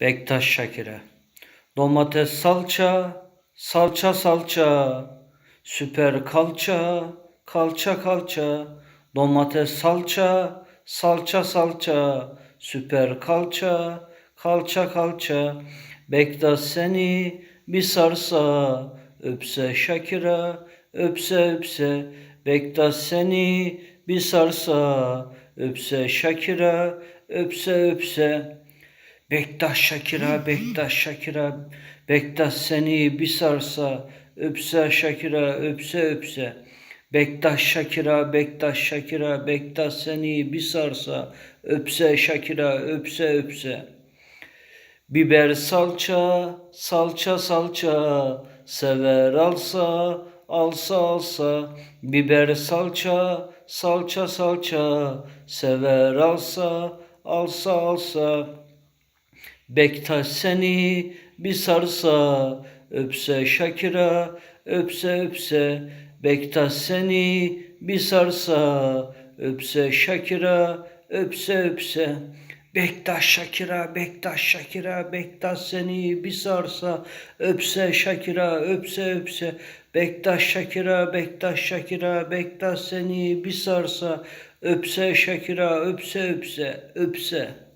Bektaş Şakir'e. Domates salça, salça salça, süper kalça, kalça kalça. Domates salça, salça salça, süper kalça, kalça kalça. Bektaş seni bir sarsa, öpse Şakir'e, öpse öpse. Bektaş seni bir sarsa, öpse Şakir'e, öpse öpse. Bektaş Şakira, Bektaş Şakira, Bektaş seni bir sarsa, öpse Şakira, öpse öpse. Bektaş Şakira, Bektaş Şakira, Bektaş seni bir sarsa, öpse Şakira, öpse öpse. Biber salça, salça salça, sever alsa, alsa alsa. Biber salça, salça salça, sever alsa, alsa alsa. Bektaş seni bir sarsa, öpse Şakira, öpse öpse. Bektaş seni bir sarsa, öpse Şakira, öpse öpse. Bektaş Şakira, Bektaş Şakira, Bektaş seni bir sarsa, öpse Şakira, öpse öpse. Bektaş Şakira, Bektaş Şakira, Bektaş seni bir sarsa, öpse Şakira, öpse öpse, öpse.